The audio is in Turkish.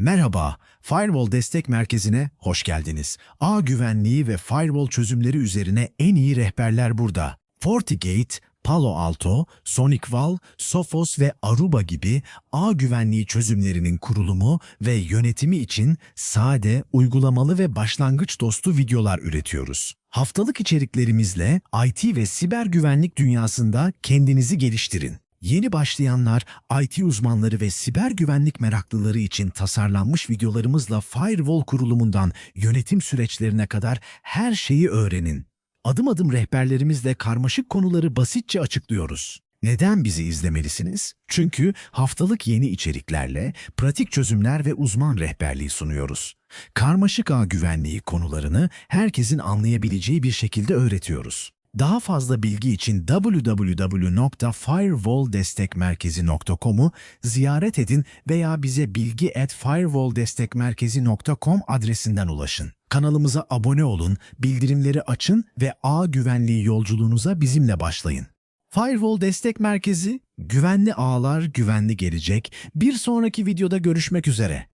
Merhaba, Firewall Destek Merkezi'ne hoş geldiniz. Ağ güvenliği ve firewall çözümleri üzerine en iyi rehberler burada. FortiGate, Palo Alto, SonicWall, Sophos ve Aruba gibi ağ güvenliği çözümlerinin kurulumu ve yönetimi için sade, uygulamalı ve başlangıç dostu videolar üretiyoruz. Haftalık içeriklerimizle IT ve siber güvenlik dünyasında kendinizi geliştirin. Yeni başlayanlar, IT uzmanları ve siber güvenlik meraklıları için tasarlanmış videolarımızla firewall kurulumundan yönetim süreçlerine kadar her şeyi öğrenin. Adım adım rehberlerimizle karmaşık konuları basitçe açıklıyoruz. Neden bizi izlemelisiniz? Çünkü haftalık yeni içeriklerle pratik çözümler ve uzman rehberliği sunuyoruz. Karmaşık ağ güvenliği konularını herkesin anlayabileceği bir şekilde öğretiyoruz. Daha fazla bilgi için www.firewalldestekmerkezi.com'u ziyaret edin veya bize bilgi at firewalldestekmerkezi.com adresinden ulaşın. Kanalımıza abone olun, bildirimleri açın ve ağ güvenliği yolculuğunuza bizimle başlayın. Firewall Destek Merkezi, güvenli ağlar, güvenli gelecek. Bir sonraki videoda görüşmek üzere.